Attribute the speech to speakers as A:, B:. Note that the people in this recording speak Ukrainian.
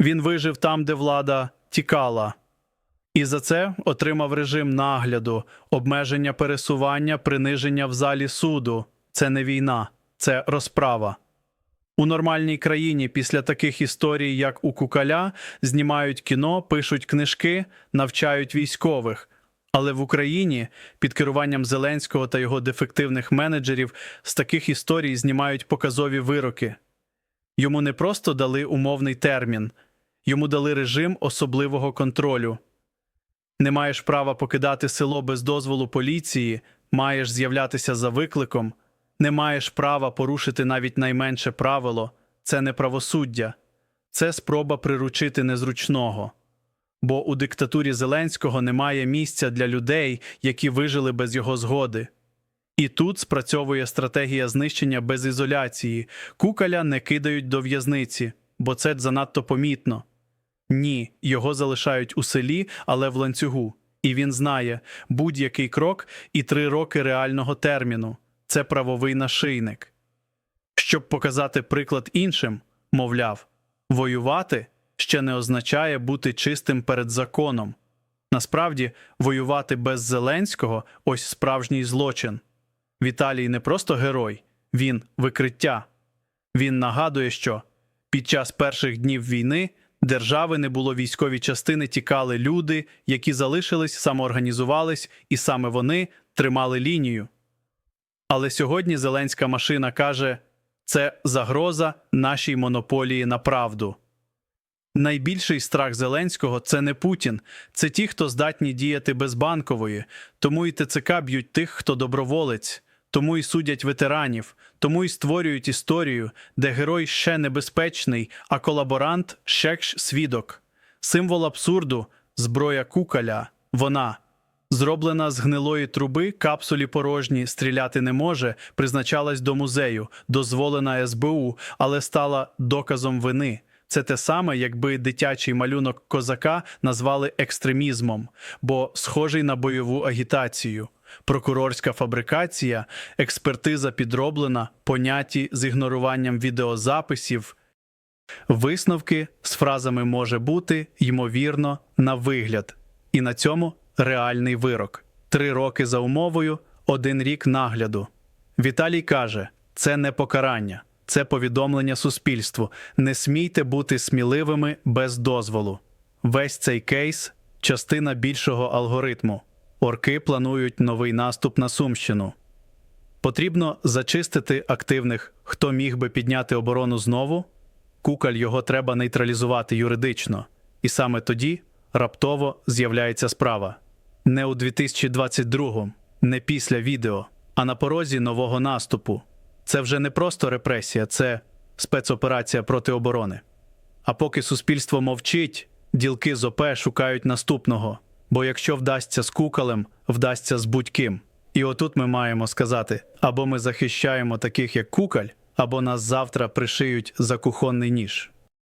A: Він вижив там, де влада тікала. І за це отримав режим нагляду, обмеження пересування, приниження в залі суду. Це не війна, це розправа. У нормальній країні після таких історій, як у Кукаля, знімають кіно, пишуть книжки, навчають військових. Але в Україні під керуванням Зеленського та його дефективних менеджерів з таких історій знімають показові вироки. Йому не просто дали умовний термін, йому дали режим особливого контролю. Не маєш права покидати село без дозволу поліції, маєш з'являтися за викликом, не маєш права порушити навіть найменше правило це не правосуддя, це спроба приручити незручного. Бо у диктатурі Зеленського немає місця для людей, які вижили без його згоди. І тут спрацьовує стратегія знищення без ізоляції. Кукаля не кидають до в'язниці, бо це занадто помітно. Ні, його залишають у селі, але в ланцюгу. І він знає будь-який крок і три роки реального терміну це правовий нашийник. Щоб показати приклад іншим, мовляв, воювати ще не означає бути чистим перед законом. Насправді, воювати без Зеленського ось справжній злочин. Віталій не просто герой, він викриття. Він нагадує, що під час перших днів війни держави не було військові частини, тікали люди, які залишились, самоорганізувались, і саме вони тримали лінію. Але сьогодні Зеленська машина каже, це загроза нашій монополії на правду. Найбільший страх Зеленського це не Путін, це ті, хто здатні діяти без банкової, тому і ТЦК б'ють тих, хто доброволець, тому і судять ветеранів, тому і створюють історію, де герой ще небезпечний, а колаборант ще свідок. Символ абсурду зброя кукаля, вона. Зроблена з гнилої труби, капсулі порожні, стріляти не може, призначалась до музею, дозволена СБУ, але стала доказом вини. Це те саме, якби дитячий малюнок козака назвали екстремізмом, бо схожий на бойову агітацію. Прокурорська фабрикація, експертиза підроблена, поняті з ігноруванням відеозаписів, висновки з фразами може бути, ймовірно, на вигляд. І на цьому реальний вирок. Три роки за умовою, один рік нагляду. Віталій каже: це не покарання, це повідомлення суспільству. Не смійте бути сміливими без дозволу. Весь цей кейс частина більшого алгоритму. Орки планують новий наступ на Сумщину. Потрібно зачистити активних, хто міг би підняти оборону знову. Кукаль його треба нейтралізувати юридично, і саме тоді раптово з'являється справа. Не у 2022, не після відео, а на порозі нового наступу. Це вже не просто репресія, це спецоперація проти оборони. А поки суспільство мовчить, ділки з ОП шукають наступного. Бо якщо вдасться з кукалем, вдасться з будь-ким. І отут ми маємо сказати: або ми захищаємо таких, як кукаль, або нас завтра пришиють за кухонний ніж.